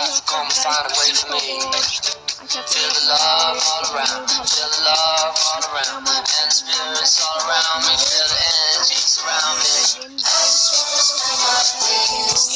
Come find a way for me. Feel the love all around, feel the love all around, and the spirits all around me, feel the energy surround me.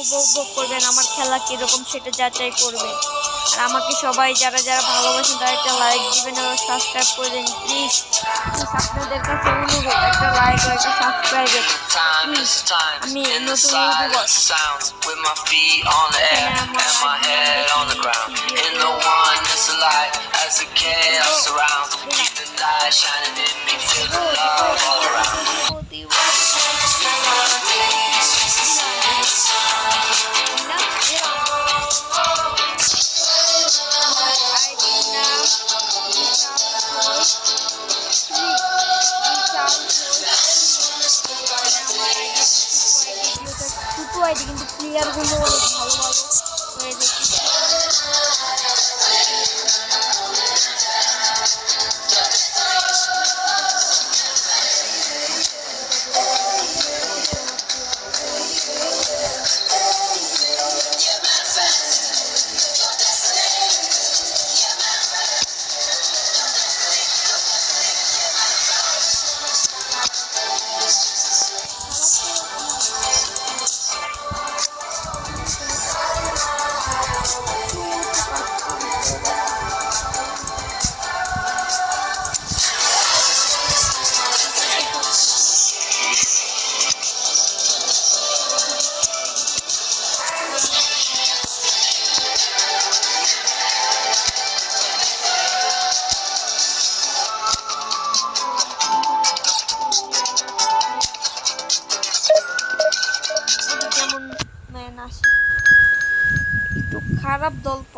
উপভোগ করবেন, আমার খেলা কীরকম সেটা যাচাই করবেন। আর আমাকে সবাই যারা যারা ভালোবাসেন, তারা একটা লাইক দেবেন আর সাবস্ক্রাইব করে দিন প্লিজ আপনাদের কাছে অনুরোধ, একটা লাইক আর একটা সাবস্ক্রাইব আমি নতুন ছোট কিন্তু প্লেয়ারগুলো অনেক ভালো ভালো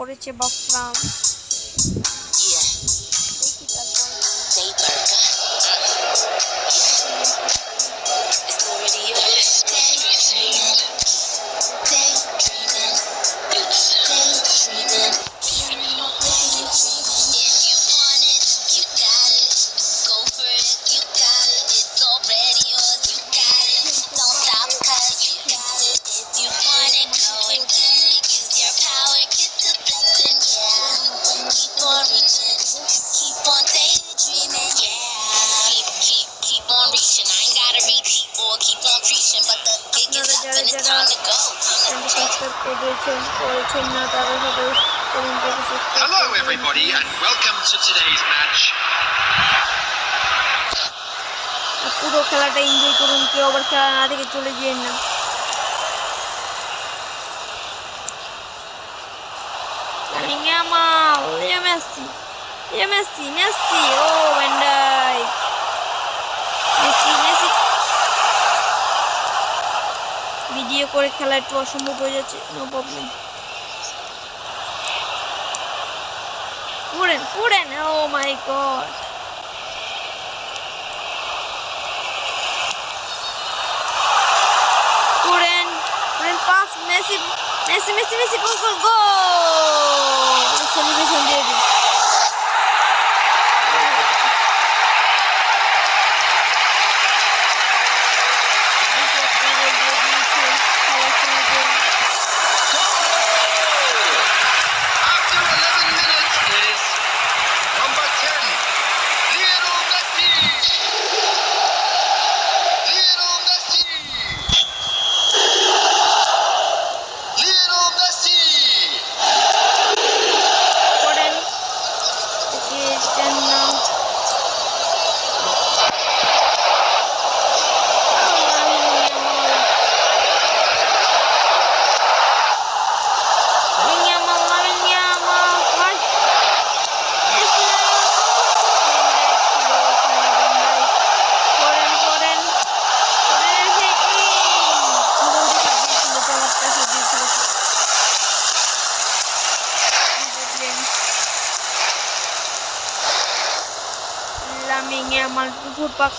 দল বা France. Hello, everybody, and welcome to today's match. পুরো খেলাটা এনজয় করুন কেউ আবার খেলা না দেখে চলে যেন না Lamine Yamal, Leo Messi, Leo Messi, Messi, oh Van Dijk, Video করে খেলা একটু অসম্ভব হয়ে যাচ্ছে no problem Foden Foden oh my god Messi Messi Messi Messi goal goal celebration দিয়ে দিন মেসি একটা গোল দিয়ে দিয়েছে খেলার শুরুতে। After 11 minutes is number 10, Lionel Messi. Lionel Messi. Lionel Messi. করেন একে দেন না Laming বল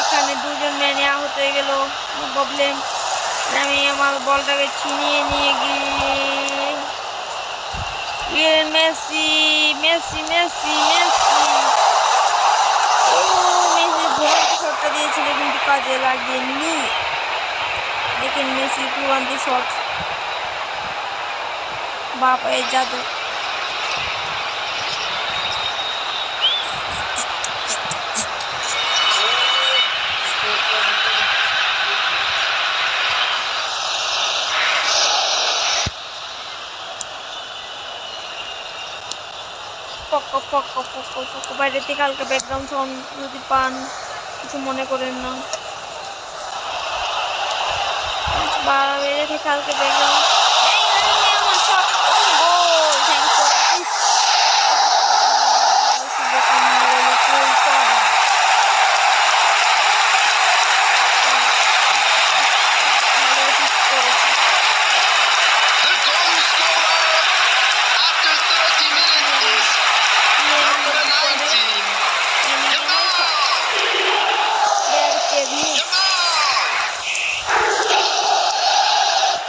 এখানে দুজন ম্যানে আহত হয়ে গেল। প্রবলেম আমি আমার বলটাকে ছিনিয়ে নিয়ে গিয়ে গিয়ে Messi Messi Messi Messi. Messi ভয় কাজে লাগেনি দেখেন মেসি চূড়ান্তি শট। বাপায় জাদু। পক্ক পক্ক পক্ক পক্ক বাইরে থেকে হালকা ব্যাকগ্রাউন্ড সাউন্ড যদি পান, কিছু মনে করেন না। বাইরে থেকে হালকা ব্যাকগ্রাউন্ড আমার শট গোল থ্যাংকস ফর শুভকামনা রইল ফুল সরি ভালো assist করেছে The goal scorer after 30 minutes is number 19. Jamal! Jamal! Jamal!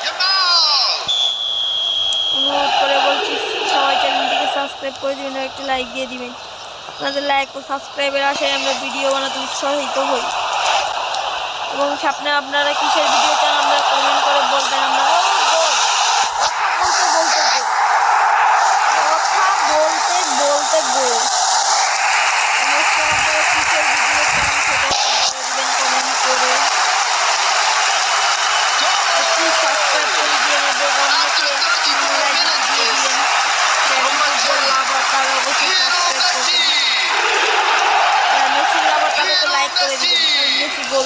Jamal! অনুরোধ করে বলছি সবাই চ্যানেলটিকে সাবস্ক্রাইব করে দিবেন আর একটা লাইক দিয়ে দিবেন। আপনাদের লাইক ও সাবস্ক্রাইবের আশায় আমরা ভিডিও বানাতে উৎসাহিত হই। এবং সামনে আপনারা কিসের ভিডিও চান, আমরা কমেন্ট করে বলবেন, আমরা ও, গোল! কথা বলতে বলতে গোল কথা বলতে বলতে গোল অনুষ্ঠান আপনারা কিসের ভিডিও চান সেটা একটু বলে দিবেন কমেন্ট করে একটু সাবস্ক্রাইব করে দিয়ে আমাদের অন্যকে লাইক দিয়ে দিবেন ফুটবল লাভার তারা অবশ্যই সাবস্ক্রাইব করবেন আর মেসি লাভার তারা তো লাইক করে দিবেন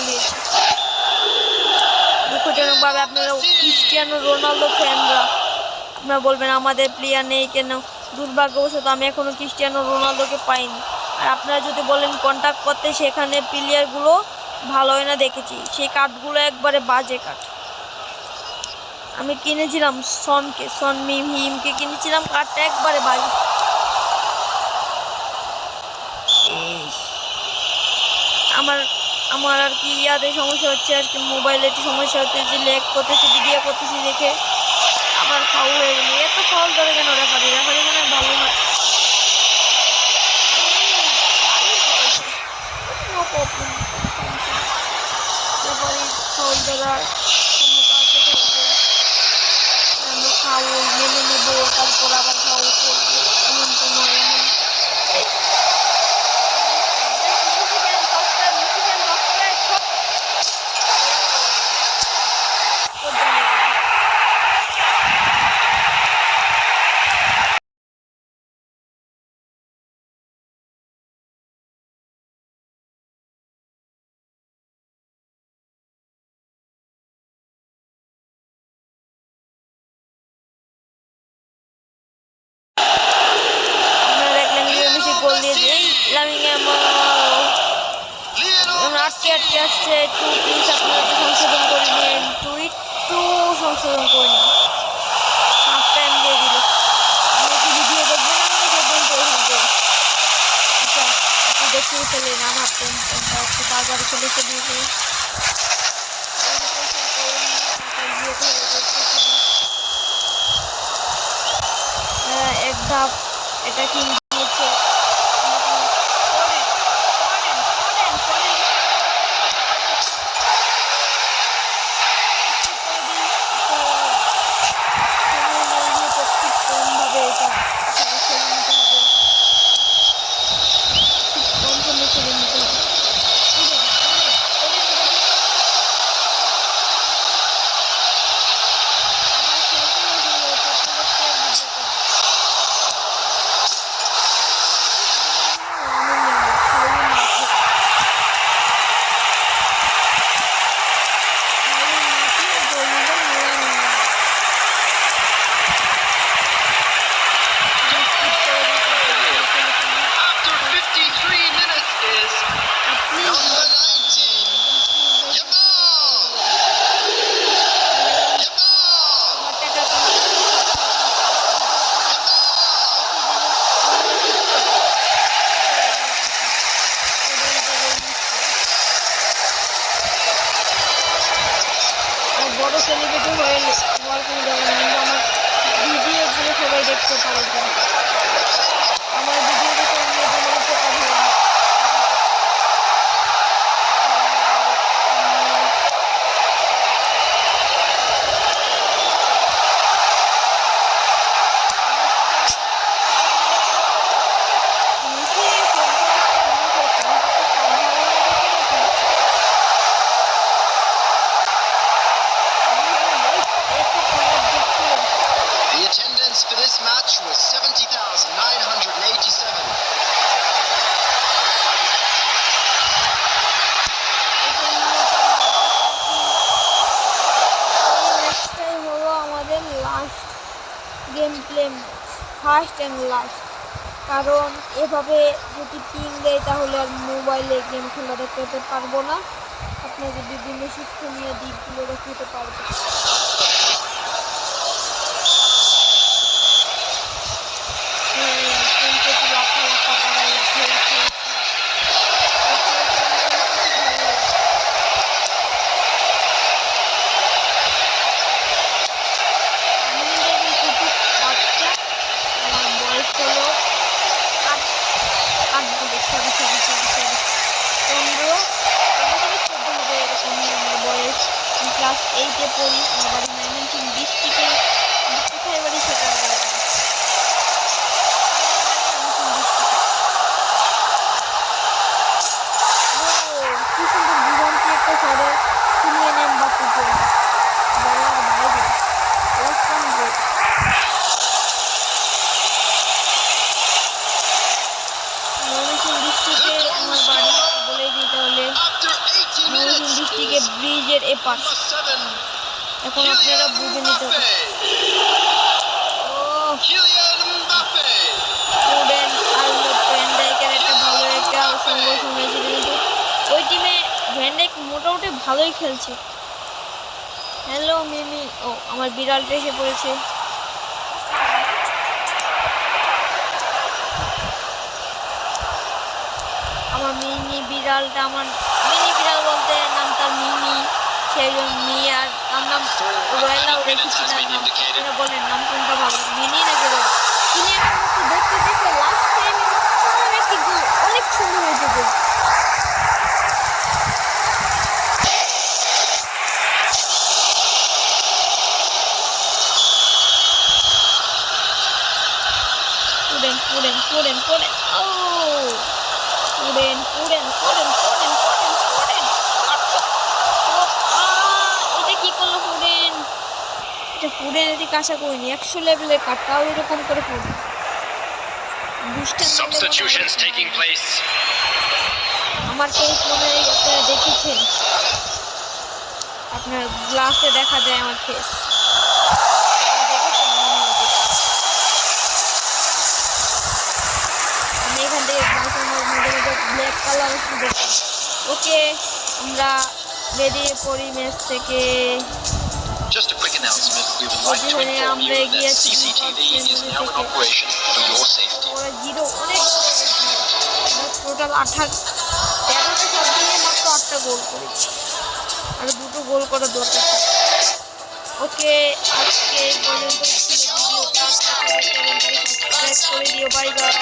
দিয়েছে দুঃখজনকভাবে আপনারা ক্রিস্টিয়ানো রোনালদো ফ্যানরা। আপনারা বলবেন, আমাদের প্লেয়ার নেই কেন? দুর্ভাগ্যবশত আমি এখনও ক্রিস্টিয়ানো রোনালদোকে পাইনি। আর আপনারা যদি বলেন কন্ট্যাক্ট করতে সেখানে প্লেয়ারগুলো ভালো হয় না দেখেছি। সেই কাঠগুলো একবারে বাজে কাঠ। আমি কিনেছিলাম সনকে, সন মিম হিমকে কিনেছিলাম, কাঠটা একবারে বাজে। আমার আমার আর কি ইয়াতে সমস্যা হচ্ছে আর কি মোবাইলে একটু সমস্যা হচ্ছে লেগ করতেছি ভিডিও করতেছি দেখে আবার ফাউল হয়ে গেল এত ফাউল ধরে কেন রেফারি রেফারি মনে হয় ভালো না. রেফারি ফাউল ধরার ক্ষমতা আছে ধরবে আমরা ফাউল মেনে নেব তারপর আবার ফাউল করব এমন তো নয় এমন আপনারা দেখলেন লিও মেসি গোল দিয়ে দিয়ে এই লামিং ইয়ামাল Lionel আমরা আটকে আসছে একটু প্লিজ আপনারা একটু সংশোধন করে নিন একটু একটু সংশোধন করে নিন। হাফ টাইম এখান আচ্ছা হাফ টাইম চলে হ্যাঁ, এক ধাপ এটা কিনে দিয়েছে করেন, করেন, করেন, করেন। after 53 minutes is number 19. Jamal! Jamal! আর বড় সেলিব্রিটি হয়ে হওয়ার কোনো দরকার নেই কিন্তু আমার ভিডিওগুলো সবাই দেখতে পারে তো। আমার ভিডিও দেখে অন্য কোনো উপকার হয় না ফার্স্ট অ্যান্ড লাস্ট কারণ এভাবে যদি পিং দেয় তাহলে আর মোবাইলে গেম খেলা দেখাতে পারব না। আপনাদের বিভিন্ন শিক্ষণীয় দিকগুলো দেখাতে পারব। ক্লাস এইটে পড়ি আমার বাড়ি ময়মনসিং ডিস্ট্রিক্টে এখন আপনারা বুঝে নিতে হবে ওই টিমে মোটামুটি ভালোই খেলছে। হ্যালো মিমি ও আমার বিড়ালটা এসে পড়েছে। আমার মিনি বিড়ালটা আমার মিনি বিড়াল বলতে নাম তার মিনি সেই মেয়ে আর তার নাম রয়্যালাও রেখেছি তার নাম আপনারা বলেন নাম কোনটা ভালো? মিনি নাকি তিনি একটা দেখতে দেখতে লাস্ট আশা করিনি। একশো লেভেলের তাও এরকম করে বুস্টার Substitutions taking place. আমার ফেস মনে হয় আপনারা দেখেছেন। আপনার গ্লাসে দেখা যায় আমার ফেস। আমি এখান থেকে গ্লাসের মধ্যে ব্ল্যাক কালার দেখি ওকে আমরা বেরিয়ে পড়ি ম্যাচ থেকে। Announcement. We would like to inform you that CCTV is now in operation for your safety. অনেক টোটাল আঠাশ তেরোটা সব মিলিয়ে মাত্র আটটা গোল করেছি। আর দুটো গোল করা দরকার ওকে আজকে পর্যন্ত। ভিডিওটা সাবস্ক্রাইব করে দিও। Bye bye